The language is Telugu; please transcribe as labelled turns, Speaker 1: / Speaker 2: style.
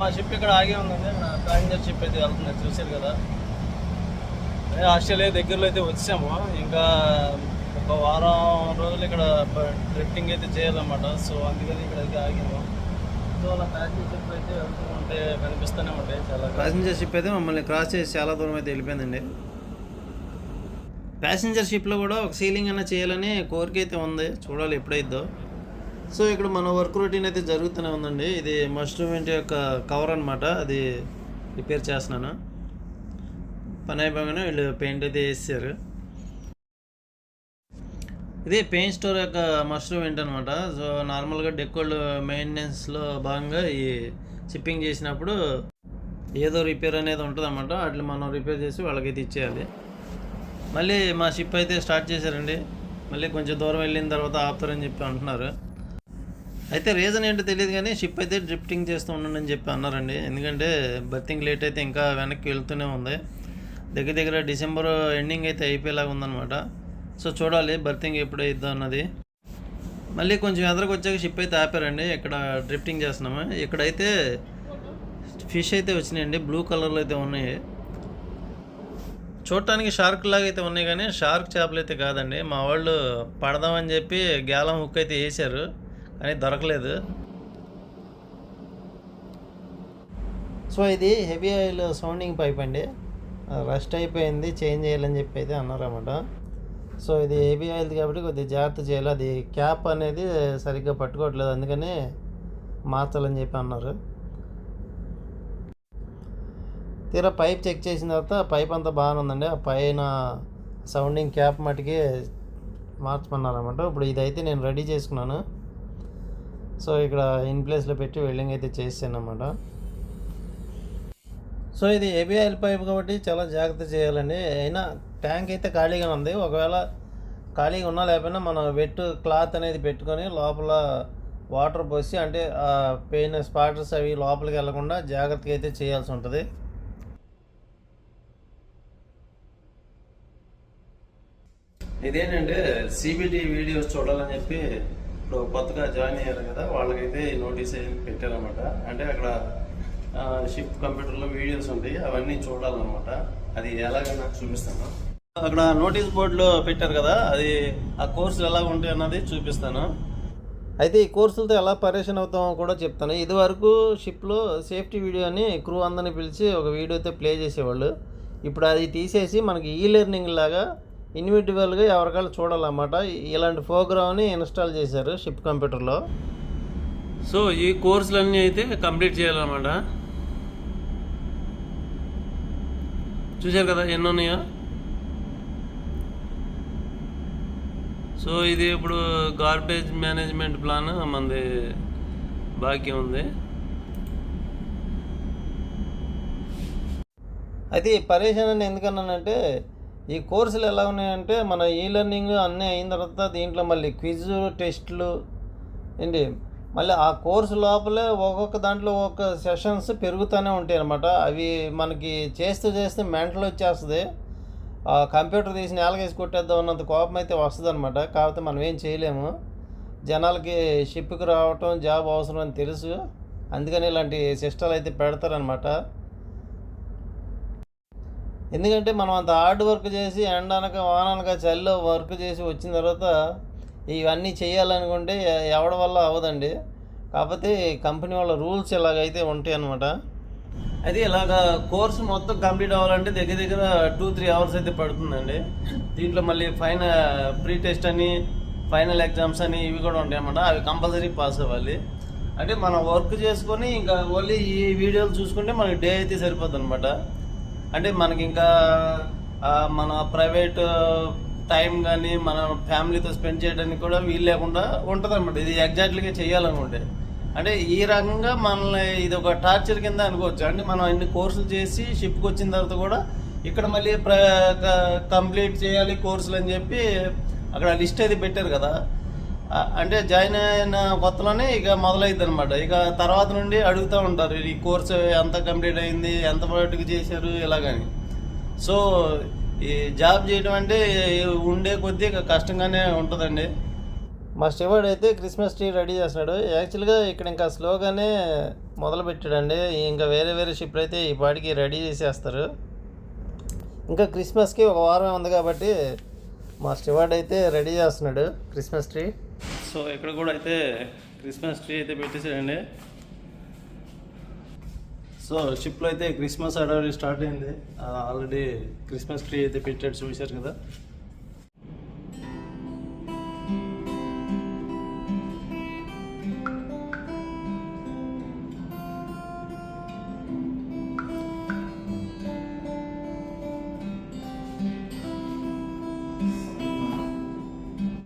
Speaker 1: మా షిప్ ఇక్కడ ఆగే ఉందండి. మన ప్యాసింజర్ షిప్ అయితే వెళ్తుంది. చూసారు కదా. ఆస్ట్రేలియా దగ్గరలో అయితే వచ్చాము. ఇంకా ఒక వారం రోజులు ఇక్కడ డ్రిఫ్టింగ్ అయితే చేయాలన్నమాట. సో అందుకని ఇక్కడ అయితే ఆగాము. సో అలా ప్యాసింజర్ షిప్ అయితే వెళ్తూ ఉంటే కనిపిస్తూనే ఉంటాయి చాలా
Speaker 2: ప్యాసింజర్ షిప్ అయితే మమ్మల్ని క్రాస్ చేసి చాలా దూరం అయితే వెళ్ళిపోయిందండి. ప్యాసింజర్ షిప్లో కూడా ఒక సీలింగ్ అన్న చేయాలని కోరిక అయితే ఉంది. చూడాలి ఎప్పుడైద్దో. సో ఇక్కడ మన వర్క్ రొటీన్ అయితే జరుగుతూనే ఉందండి. ఇది మస్ట్రూమెంట్ యొక్క కవర్ అనమాట అది రిపేర్ చేస్తున్నాను. పని అయిపోగానే వీళ్ళు పెయింట్ అయితే వేసారు. ఇది పెయింట్ స్టోర్ యొక్క మష్రూమ్ ఏంటనమాట సో నార్మల్గా డెకోల్డ్ మెయింటెనెన్స్లో భాగంగా ఈ షిప్పింగ్ చేసినప్పుడు ఏదో రిపేర్ అనేది ఉంటుందన్నమాట. అట్లా మనం రిపేర్ చేసి వాళ్ళకైతే ఇచ్చేయాలి. మళ్ళీ మా షిప్ అయితే స్టార్ట్ చేశారండి. మళ్ళీ కొంచెం దూరం వెళ్ళిన తర్వాత ఆపుతారని చెప్పి అంటున్నారు. అయితే రీజన్ ఏంటో తెలియదు కానీ షిప్ అయితే డ్రిఫ్టింగ్ చేస్తూ ఉండండి అని చెప్పి అన్నారండి. ఎందుకంటే బర్తింగ్ లేట్ అయితే ఇంకా వెనక్కి వెళ్తూనే ఉంది. దగ్గర దగ్గర డిసెంబర్ ఎండింగ్ అయితే అయిపోయేలాగా ఉందన్నమాట. సో చూడాలి బర్తింగ్ ఎప్పుడు అయిద్దో అన్నది. మళ్ళీ కొంచెం ఎదరకు వచ్చాక షిప్ అయితే ఆపారండి. ఇక్కడ డ్రిఫ్టింగ్ చేస్తున్నాము. ఇక్కడైతే ఫిష్ అయితే వచ్చినాయండి. బ్లూ కలర్లో అయితే ఉన్నాయి. చూడటానికి షార్క్ లాగా అయితే ఉన్నాయి కానీ షార్క్ చేపలు అయితే కాదండి. మా వాళ్ళు పడదామని చెప్పి గ్యాలం హుక్ అయితే వేశారు. కానీ దొరకలేదు. సో ఇది హెవీ ఆయిల్ సౌండింగ్ పైప్ అండి. రస్ట్ అయిపోయింది చేంజ్ చేయాలని చెప్పి అయితే అన్నారన్నమాట. సో ఇది హెవీ ఆయిల్ కాబట్టి కొద్దిగా జాగ్రత్త చేయాలి. అది క్యాప్ అనేది సరిగ్గా పట్టుకోవట్లేదు అందుకని మార్చాలని చెప్పి అన్నారు. తీరా పైప్ చెక్ చేసిన తర్వాత పైప్ అంతా బాగానే ఉందండి. ఆ పైన సౌండింగ్ క్యాప్ మటుకి మార్చమన్నారన్నమాట. ఇప్పుడు ఇదైతే నేను రెడీ చేసుకున్నాను. సో ఇక్కడ ఇన్ ప్లేస్లో పెట్టి వెల్డింగ్ అయితే చేసాను సో ఇది హెవీ ఆయిల్ పైప్ కాబట్టి చాలా జాగ్రత్త చేయాలండి. అయినా ట్యాంక్ అయితే ఖాళీగా ఉంది. ఒకవేళ ఖాళీగా ఉన్నా లేకపోయినా మనం వెట్ క్లాత్ అనేది పెట్టుకొని లోపల వాటర్ పోసి అంటే పెయిన్ స్పాటర్స్ అవి లోపలికి వెళ్ళకుండా జాగ్రత్తగా అయితే చేయాల్సి ఉంటుంది. ఇదేంటంటే సిబిటి వీడియోస్ చూడాలని చెప్పి ఇప్పుడు కొత్తగా జాయిన్ అయ్యారు కదా వాళ్ళకైతే నోటీస్ అయ్యి పెట్టారనమాట అంటే అక్కడ షిప్ కంప్యూటర్లో వీడియోస్ ఉంటాయి అవన్నీ చూడాలన్నమాట. అది ఎలాగైనా చూపిస్తాను. అక్కడ నోటీస్ బోర్డులో పెట్టారు కదా అది ఆ కోర్సులు ఎలా ఉంటాయి అన్నది చూపిస్తాను. అయితే ఈ కోర్సులతో ఎలా పరేషన్ అవుతామో కూడా చెప్తాను. ఇదివరకు షిప్లో సేఫ్టీ వీడియో అని క్రూ అందరిని పిలిచి ఒక వీడియో అయితే ప్లే చేసేవాళ్ళు. ఇప్పుడు అది తీసేసి మనకి ఈ లెర్నింగ్ లాగా ఇండివిజువల్గా ఎవరికాళ్ళు చూడాలన్నమాట. ఇలాంటి ప్రోగ్రామ్ని ఇన్స్టాల్ చేశారు షిప్ కంప్యూటర్లో సో ఈ కోర్సులన్నీ అయితే కంప్లీట్ చేయాలన్నమాట. చూశారు కదా ఎన్ని ఉన్నాయో సో ఇది ఇప్పుడు గార్బేజ్ మేనేజ్మెంట్ ప్లాన్ మనది బాకీ ఉంది. అయితే ఈ పరేషాన్ అని ఎందుకన్నానంటే ఈ కోర్సులు ఎలా ఉన్నాయంటే మన ఈ లెర్నింగ్ అన్నీ అయిన తర్వాత దీంట్లో మళ్ళీ క్విజ్ టెస్ట్లు ఏంటి? మళ్ళీ ఆ కోర్సు లోపలే ఒక్కొక్క దాంట్లో ఒక్కొక్క సెషన్స్ పెరుగుతూనే ఉంటాయి అనమాట అవి మనకి చేస్తూ చేస్తే మెంటల్ వచ్చేస్తుంది. ఆ కంప్యూటర్ తీసి నేలకేసి కొట్టేద్దాం అన్నంత కోపం అయితే వస్తుంది అనమాట కాకపోతే మనం ఏం చేయలేము. జనాలకి షిప్కి రావటం జాబ్ అవసరం అని తెలుసు. అందుకని ఇలాంటి సిస్టాలు అయితే పెడతారనమాట ఎందుకంటే మనం అంత హార్డ్ వర్క్ చేసి ఎండనక వాననక చలిలో వర్క్ చేసి వచ్చిన తర్వాత ఇవన్నీ చేయాలనుకుంటే ఎవడి వల్ల అవ్వదండి. కాకపోతే కంపెనీ వాళ్ళ రూల్స్ ఇలాగైతే ఉంటాయి అనమాట అది ఇలాగ కోర్సు మొత్తం కంప్లీట్ అవ్వాలంటే దగ్గర దగ్గర టూ త్రీ అవర్స్ అయితే పడుతుందండి. దీంట్లో మళ్ళీ ఫైనల్ ప్రీ టెస్ట్ అని ఫైనల్ ఎగ్జామ్స్ అని ఇవి కూడా ఉంటాయి అన్నమాట. అవి కంపల్సరీ పాస్ అవ్వాలి. అంటే మనం వర్క్ చేసుకొని ఇంకా ఓన్లీ ఈ వీడియోలు చూసుకుంటే మనకి డే అయితే సరిపోతుంది అనమాట అంటే మనకి ఇంకా మన ప్రైవేట్ టైం కానీ మన ఫ్యామిలీతో స్పెండ్ చేయడానికి కూడా వీలు లేకుండా ఉంటుంది అనమాట ఇది ఎగ్జాక్ట్లీగా చేయాలనుకుంటే అంటే ఈ రకంగా మనల్ని ఇది ఒక టార్చర్ కింద అనుకోవచ్చు. అంటే మనం అన్ని కోర్సులు చేసి షిప్కి వచ్చిన తర్వాత కూడా ఇక్కడ మళ్ళీ ప్ర కంప్లీట్ చేయాలి కోర్సులు అని చెప్పి అక్కడ లిస్ట్ అది పెట్టారు కదా. అంటే జాయిన్ అయిన కొత్తలోనే ఇక మొదలైద్ది అనమాట ఇక తర్వాత నుండి అడుగుతూ ఉంటారు ఈ కోర్సు ఎంత కంప్లీట్ అయింది ఎంత మటుకు చేశారు ఇలాగని. సో ఈ జాబ్ చేయడం అంటే ఉండే కొద్దీ ఇక కష్టంగానే ఉంటుందండి. మా స్టీవర్డ్ అయితే క్రిస్మస్ ట్రీ రెడీ చేస్తున్నాడు యాక్చువల్గా ఇక్కడ ఇంకా స్లోగానే మొదలుపెట్టాడండి. ఇంకా వేరే వేరే షిప్లు అయితే ఈ పాటికి రెడీ చేసేస్తారు. ఇంకా క్రిస్మస్కి ఒక వారం ఉంది కాబట్టి మా స్టివార్డ్ అయితే రెడీ చేస్తున్నాడు క్రిస్మస్ ట్రీ.
Speaker 1: సో ఇక్కడ కూడా అయితే క్రిస్మస్ ట్రీ అయితే పెట్టేసాడండి సో షిప్లో అయితే క్రిస్మస్ అడవి స్టార్ట్ అయింది. ఆల్రెడీ క్రిస్మస్ ట్రీ అయితే పెట్టాడు చూశారు కదా.